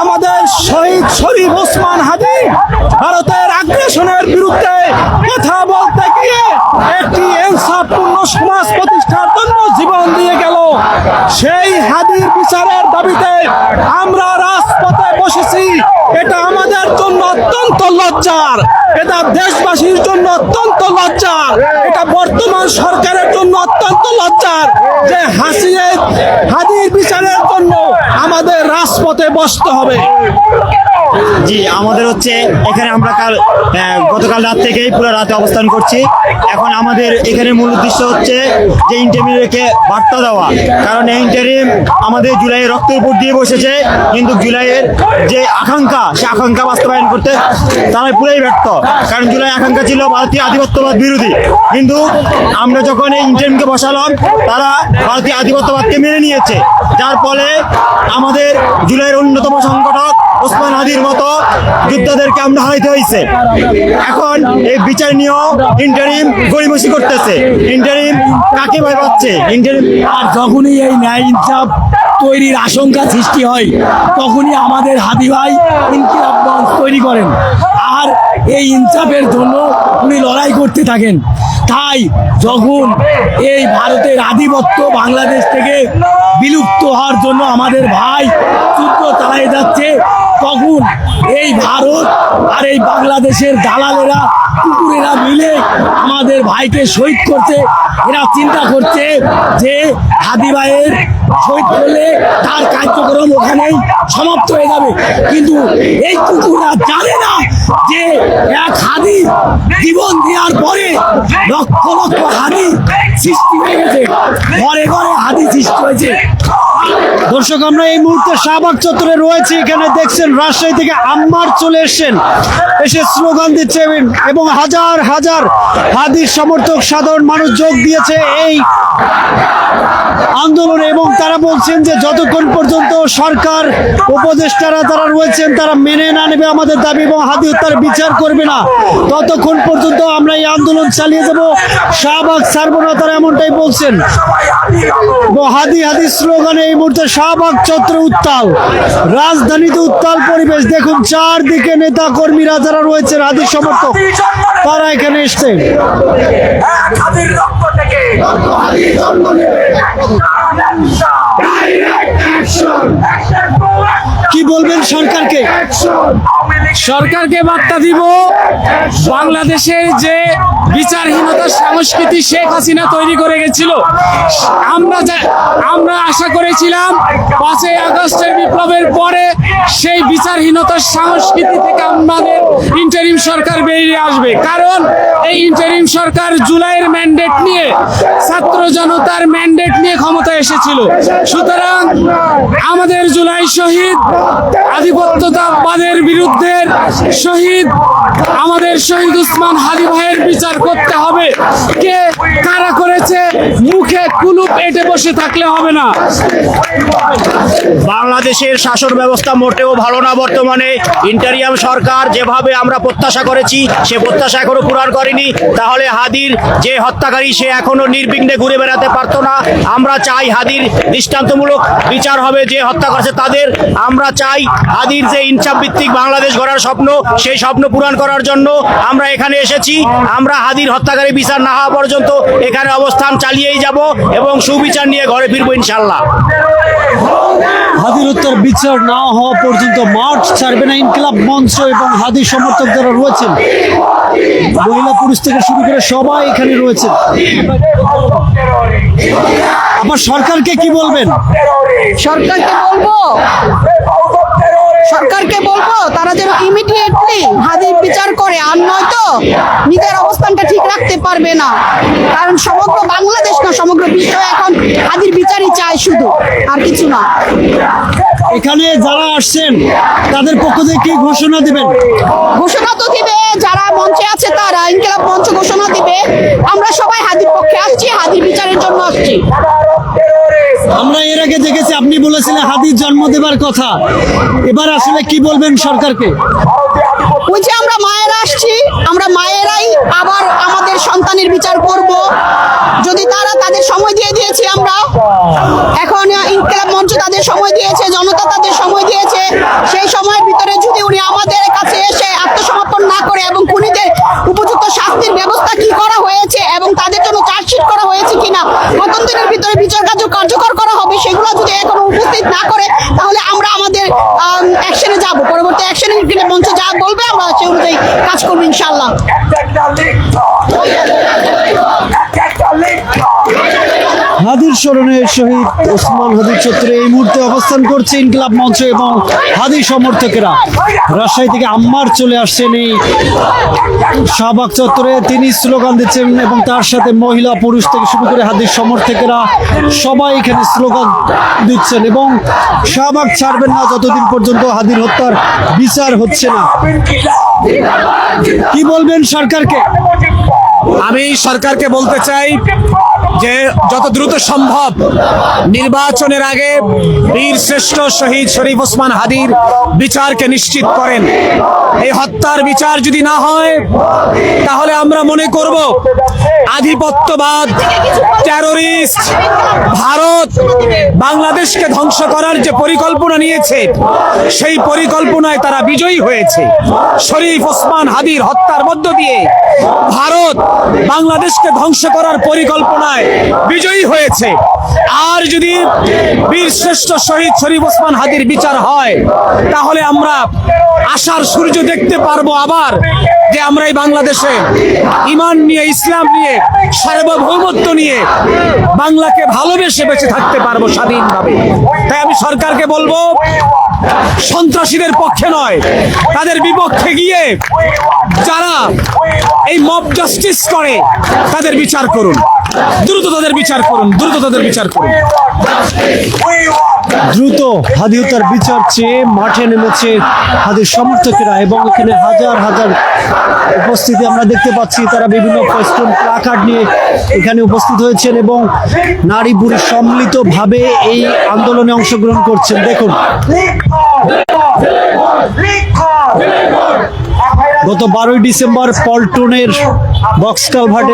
আমাদের শহীদ শরীফ ওসমান হাদি ভারতের আগ্রাসনের বিরুদ্ধে কথা বলতে গিয়ে একটি ইনসাফপূর্ণ সমাজ প্রতিষ্ঠার জন্য জীবন দিয়ে গেল। সেই হাদির বিচারের দাবিতে আমরা রাজপথে বসেছি। এটা আমাদের জন্য অত্যন্ত লজ্জার। এটা দেশবাসীর জন্য অত্যন্ত লজ্জার। এটা বর্তমান সরকারের জন্য অত্যন্ত লজ্জার যে হাসিয়ে হাদির বিচারের জন্য আমাদের রাজপথে বসতে হবে। জি, আমাদের হচ্ছে এখানে আমরা কাল গতকাল রাত থেকেই পুরো রাতে অবস্থান করছি। এখন আমাদের এখানে মূল উদ্দেশ্য হচ্ছে যে ইন্টারমিডিয়েটকে বার্তা দেওয়া। কারণ এই ইন্টারিম আমাদের জুলাইয়ের রক্তের উপর দিয়ে বসেছে, কিন্তু জুলাইয়ের যে আকাঙ্ক্ষা, সে আকাঙ্ক্ষা বাস্তবায়ন করতে তারা পুরোই ব্যর্থ। কারণ জুলাই আকাঙ্ক্ষা ছিল ভারতীয় আধিপত্যবাদ বিরোধী। কিন্তু আমরা যখন এই ইন্টারিমকে বসালাম, তারা ভারতীয় আধিপত্যবাদকে মেনে নিয়েছে। যার ফলে আমাদের জুলাইয়ের অন্যতম সংগঠক ওসমান হাদির মতো যোদ্ধাদেরকে আমরা হারাইতে হয়েছে। এখন এই বিচার নিয়েও ইন্টারিম গড়িমসি করতেছে। ইন্টারিম কাকে ভয় পাচ্ছে ইন্টারিম আর যখনই এই ন্যায় ইনসাফ তৈরির আশঙ্কা সৃষ্টি হয়, তখনই আমাদের হাদি ভাই ইনকিলাব তৈরি করেন। আর এই ইনসাফের জন্য উনি লড়াই করতে থাকেন। তাই যখন এই ভারতের আধিপত্য বাংলাদেশ থেকে বিলুপ্ত হওয়ার জন্য আমাদের ভাই যুদ্ধ চালাই যাচ্ছে তখন এই ভারত আর এই বাংলাদেশের দালালেরা, কুকুরেরা মিলে আমাদের ভাইকে শহীদ করতে, এরা চিন্তা করছে যে হাদি ভাইয়ের শহীদ করলে তার কার্যক্রম ওখানেই সমাপ্ত হয়ে যাবে। কিন্তু এই কুকুররা জানে না যে এক হাদি জীবন দেওয়ার পরে লক্ষ লক্ষ হাদি সৃষ্টি হয়ে গেছে। ঘরে ঘরে হাদি সৃষ্টি হয়েছে। দর্শক, আমরা এই মুহূর্তে শাহবাগ চত্বরে রয়েছি। এখানে দেখছেন রাজশাহী থেকে আম্মার চলে এসেছেন। এসে স্লোগান দিচ্ছে এবং হাজার হাজার হাদির সমর্থক, সাধারণ মানুষ যোগ দিয়েছে এই আন্দোলনে এবং তারা বলছেন যে যতক্ষণ পর্যন্ত সরকার, উপদেষ্টারা যারা রয়েছেন, তারা মেনে না নেবে আমাদের দাবি এবং হাদি হত্যার বিচার করবে না। ততক্ষণ পর্যন্ত আমরা এই আন্দোলন চালিয়ে যাব। শাহবাগ ছাড়বো না, তারা এমনটাই বলছেন। হাদি হাদি স্লোগানে এই মুহূর্তে শাহবাগ চত্র উত্তাল। রাজধানীতে উত্তাল পরিবেশ। দেখুন চারদিকে নেতা কর্মীরা যারা রয়েছেন হাদি সমর্থক, তারা এখানে এসছেন। কি বলবেন সরকারকে? সরকারকে বার্তা দিব, বাংলাদেশের যে বিচারহীনতার সংস্কৃতি শেখ হাসিনা তৈরি করে গেছিল, আমরা আমরা আশা করেছিলাম পাঁচই আগস্টের বিপ্লবের পরে সেই বিচারহীনতার সংস্কৃতি থেকে আমাদের ইন্টারিম সরকার বেরিয়ে আসবে। কারণ এই ইন্টারিম সরকার জুলাইয়ের ম্যান্ডেট নিয়ে ছাত্র জনতার ম্যান্ডেট নিয়ে ক্ষমতায় এসেছিল। সুতরাং আমাদের জুলাই শহীদ আধিপত্যবাদের বিরুদ্ধে শহীদ আমাদের শহীদ উসমান হাদি ভাইয়ের বিচার করতে হবে। কে করেছে মুখে কুলুপ এটে বসে থাকলে হবে না। বাংলাদেশের শাসন ব্যবস্থা মোটেও ভালো না বর্তমানে। ইন্টারিয়াম সরকার যেভাবে আমরা প্রত্যাশা করেছি, সে প্রত্যাশা এখনও পূরণ করেনি। তাহলে হাদির যে হত্যাকারী, সে এখনও নির্বিঘ্নে ঘুরে বেড়াতে পারতো না। আমরা চাই হাদির দৃষ্টান্তমূলক বিচার হবে যে হত্যা করেছে তাদের। আমরা চাই হাদির যে ইনসাফ ভিত্তিক বাংলাদেশ গড়ার স্বপ্ন, সেই স্বপ্ন পূরণ করার জন্য আমরা এখানে এসেছি। আমরা হাদির হত্যাকারী বিচার না হওয়া পর্যন্ত এখানে অবস্থান চালিয়েই যাব এবং সুবিচার নিয়ে ঘরে ফিরবো ইনশাল্লাহ হাদির হত্যার বিচার না হওয়া পর্যন্ত মার্চ ছাড়বে না ইনকিলাব মঞ্চ এবং হাদি সমর্থক যারা রয়েছেন। মহিলা পুরুষ থেকে শুরু করে সবাই এখানে রয়েছেন। আমার সরকারকে কি বলবেন? সরকারকে বলব? সরকারকে বলব তারা যেন ইমিডিয়েটলি হাদির বিচার করে। আর নয়তো নিজের অবস্থানটা ঠিক রাখতে পারবে না। কারণ সমগ্র বাংলাদেশ না সমগ্র বিশ্ব এখন হাদির বিচারই চায় শুধু আর কিছু না। এখানে যারা আসছেন তাদের পক্ষ থেকে কি ঘোষণা দিবেন? ঘোষণা তো দিবে যারা মঞ্চে আছে তারা ইনকিলাব মঞ্চ ঘোষণা দিবে। আমরা সবাই হাদির পক্ষে আসছি হাদির বিচারের জন্য আসছি। আমরা এর আগে দেখেছি, আপনি বলেছিলেন হাদির জন্ম দেবার কথা। এবার আসলে কি বলবেন সরকারকে? ওই যে আমরা মায়ের আসছি, আমরা মায়েরাই আবার আমাদের সন্তানের বিচার করব। যদি তারা তাদের সময় দিয়ে দিয়েছি আমরা, এখন ইনকলাব মঞ্চ তাদের সময় দিয়েছে, জনতা তাদের সময় দিয়েছে, সেই সময়ের ভিতরে যদি উনি আমাদের কাছে এসে আত্মসমর্পণ না করে এবং খুনিদের উপযুক্ত শাস্তির ব্যবস্থা কি করা হয়েছে এবং তাদের জন্য চার্জশিট করা হয়েছে কিনা কতদিনের ভিতরে বিচার কার্য কার্যকর নিশ্চিত না করে, তাহলে আমরা আমাদের অ্যাকশনে যাব। পরবর্তী অ্যাকশনে মঞ্চ যা বলবে, আমরা সেই অনুযায়ী কাজ করব ইনশাল্লাহ একটা লিখত একটা লিখত হাদির স্মরণে শহীদ ওসমান হাদির চত্বরে এই মুহূর্তে অবস্থান করছে ইনকলাব মঞ্চ এবং হাদি সমর্থকেরা। রাজশাহী থেকে আম্মার চলে আসছেন এই শাহবাগ চত্বরে। তিনি স্লোগান দিচ্ছেন এবং তার সাথে মহিলা পুরুষ থেকে শুরু করে হাদির সমর্থকেরা সবাই এখানে স্লোগান দিচ্ছেন এবং শাহবাগ ছাড়বেন না, যতদিন পর্যন্ত হাদির হত্যার বিচার হচ্ছে না। কি বলবেন সরকারকে? আমি সরকারকে বলতে চাই যে যত দ্রুত সম্ভব নির্বাচনের আগে বীর শ্রেষ্ঠ শহীদ শরীফ ওসমান হাদির বিচারকে নিশ্চিত করেন। এই হত্যার বিচার যদি না হয়, তাহলে আমরা মনে করব আধিপত্যবাদ টেরোরিস্ট ভারত বাংলাদেশকে ধ্বংস করার যে পরিকল্পনা নিয়েছে, সেই পরিকল্পনায় তারা বিজয়ী হয়েছে। শরীফ ওসমান হাদির হত্যার মধ্য দিয়ে ভারত বাংলাদেশকে ধ্বংস করার পরিকল্পনায় বিজয়ী হয়েছে। আর যদি বীর শ্রেষ্ঠ শহীদ শরীফ ওসমান হাদির বিচার হয়, তাহলে আমরা আশার সূর্য দেখতে পারব আবার যে আমরা এই বাংলাদেশে ইমান নিয়ে, ইসলাম নিয়ে, সার্বভৌমত্ব নিয়ে বাংলাকে ভালোবেসে বেঁচে থাকতে পারব স্বাধীনভাবে। তাই আমি সরকারকে বলব, সন্ত্রাসীদের পক্ষে নয়, তাদের বিপক্ষে গিয়ে যারা এই মব জাস্টিস করে, তাদের বিচার করুন। দ্রুত তাদের বিচার করুন দ্রুত তাদের বিচার করুন। দ্রুত হাদি হত্যার বিচার চেয়ে মাঠে নেমেছে হাদির সমর্থকেরা এবং এখানে হাজার হাজার উপস্থিতি আমরা দেখতে পাচ্ছি তারা বিভিন্ন ফেস্টুন প্লাকার্ড নিয়ে এখানে উপস্থিত হয়েছেন এবং নারী পুরুষ সম্মিলিতভাবে এই আন্দোলনে অংশগ্রহণ করছেন। দেখুন। গত বারোই ডিসেম্বর পল্টনের বক্স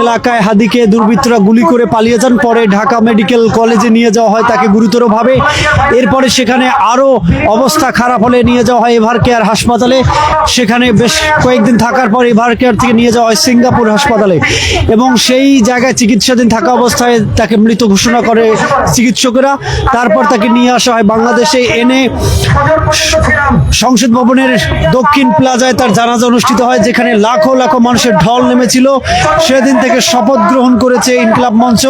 এলাকায় হাদিকে দুর্বৃত্তরা গুলি করে পালিয়ে যান। পরে ঢাকা মেডিকেল কলেজে নিয়ে যাওয়া হয় তাকে গুরুতরভাবে। এরপরে সেখানে আরও অবস্থা খারাপ হলে নিয়ে যাওয়া হয় এভার কেয়ার হাসপাতালে। সেখানে বেশ কয়েকদিন থাকার পর এভার কেয়ার থেকে নিয়ে যাওয়া হয় সিঙ্গাপুর হাসপাতালে। এবং সেই জায়গায় চিকিৎসাধীন থাকা অবস্থায় তাকে মৃত ঘোষণা করে চিকিৎসকেরা। তারপর তাকে নিয়ে আসা হয় বাংলাদেশে। এনে সংসদ ভবনের দক্ষিণ প্লাজায় তার জানাজা অনুষ্ঠিত হয় যেখানে লাখো লাখো মানুষের ঢল নেমেছিল। সেদিন থেকে শপথ গ্রহণ করেছে ইনকলাব মঞ্চ।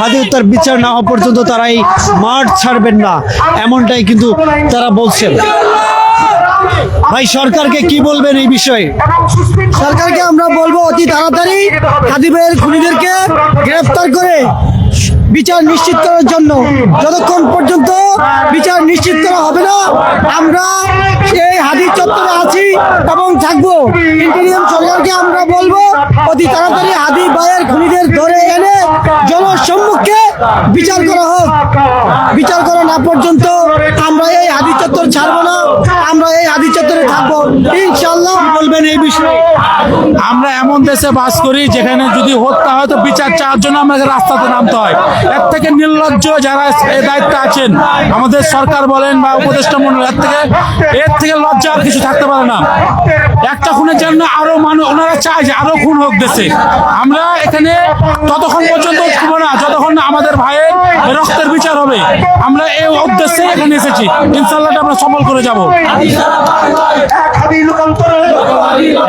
হাদি হত্যার বিচার না হওয়া পর্যন্ত তারা এই মাঠ ছাড়বেন না। এমনটাই কিন্তু তারা বলছেন। ভাই, সরকারকে কি বলবেন এই বিষয়ে? সরকারকে আমরা বলব অতি তাড়াতাড়ি হাদিবের খুনিদেরকে গ্রেফতার করে বিচার নিশ্চিত করার জন্য যতক্ষণ পর্যন্ত বিচার নিশ্চিত করা হবে না, আমরা এই হাদির চত্বরে আছি এবং থাকব। ইন্টেরিয়াম সরকারকে আমরা বলব, অতি তাড়াতাড়ি হাদি বায়ের খুনিদের বিচার করা হোক। বিচার করা না পর্যন্ত আমরা এই হাদি চত্বর ছাড়বো না। আমরা এই হাদি চত্বরে থাকব। ইনশাল্লাহ বলবেন এই বিষয়ে। আমরা এমন দেশে বাস করি যেখানে যদি হত্যা হয় তো বিচার চাওয়ার জন্য আমাদের রাস্তাতে নামতে হয়। এর থেকে নির্লজ্জ যারা এই দায়িত্বে আছেন, আমাদের সরকার বলেন বা উপদেষ্টা মন্ডল, এর থেকে এর থেকে লজ্জা আর কিছু থাকতে পারে না। একটা খুনের জন্য আরও মানুষ ওনারা চায় যে আরও খুন হোক দেশে। আমরা এখানে ততক্ষণ পর্যন্ত উঠবো না। যতক্ষণ না আমাদের ভাইয়ের রক্তের বিচার হবে। আমরা এই উদ্দেশ্যে এখানে এসেছি। ইনশাল্লাহ আমরা সফল করে যাব।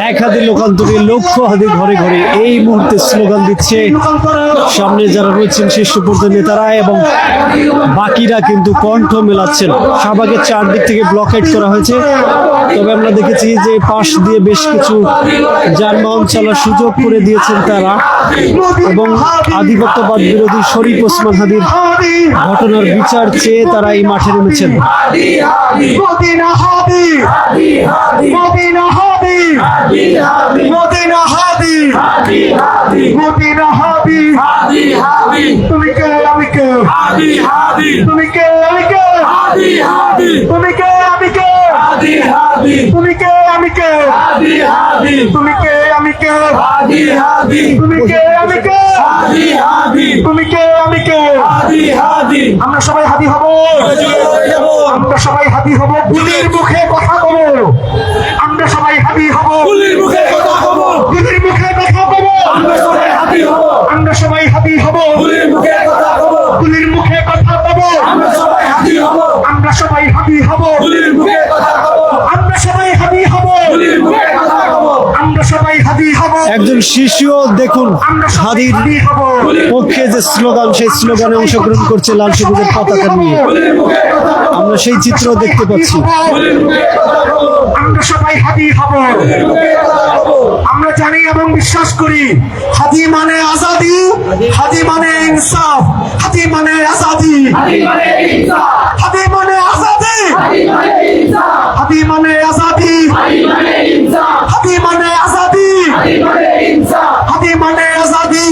এক হাতে লোকান্তরে, লক্ষ হাতে ঘরে ঘরে এই মুহূর্তে স্লোগান দিচ্ছে। সামনে যারা রয়েছেন শীর্ষ পর্যায়ের নেতারা এবং বাকিরা কিন্তু কণ্ঠ মেলাচ্ছেন। শাহবাগের চারদিক থেকে ব্লকেট করা হয়েছে। তবে আমরা দেখেছি যে পাশ দিয়ে বেশ কিছু যানবাহন চলার সুযোগ করে দিয়েছেন তারা। এবং আধিপত্যবাদ বিরোধী শরীফ ওসমান হাদির ঘটনার বিচার চেয়ে তারা এই মাঠে নেমেছেন হাদি মদিনা হাদি মদিনা হাদি মদিনা হাদি তুমি কে আমি কে তুমি কে আমি কে তুমি কে আমি কে তুমি কে আমি কে? তুমি কে? আমি কে? তুমি কে? আমি কে? তুমি কে? আমি কে? আমরা সবাই হাবি। হব। আমরা সবাই হাবি। হব গুলির মুখে কথা বলব আমরা সবাই হাদি হব গুলির মুখে কথা বলব গুলির মুখে কথা বলব আমরা সবাই হাদি হব আমরা সবাই হাদি হব গুলির মুখে কথা বলব গুলির মুখে কথা বলব আমরা সবাই হাদি হব আমরা একজন শিশুও দেখুন, হাদির পক্ষে যে স্লোগান, সেই স্লোগানে অংশগ্রহণ করছে লাল সবুজের পতাকা নিয়ে। আমরা সেই চিত্র দেখতে পাচ্ছি। আমরা জানি এবং বিশ্বাস করি, হাদি মানে আজাদি, হাদি মানে ইনসাফ, হাদি মানে আজাদি। হাদি মানে আজাদি। হাদি মানে আজাদি। হাদি মানে আজাদি হাদি মানে আজাদি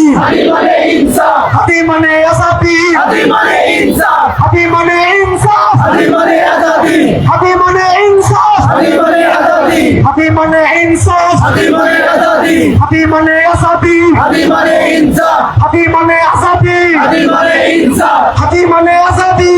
হাদি মানে আজাদি হাদি মানে ইনসাফ হাদি মানে ইনসাফ হাদি মানে ইনসাফ হাদি মানে আজাদি হাদি মানে আজাদি হাদি মানে আজাদি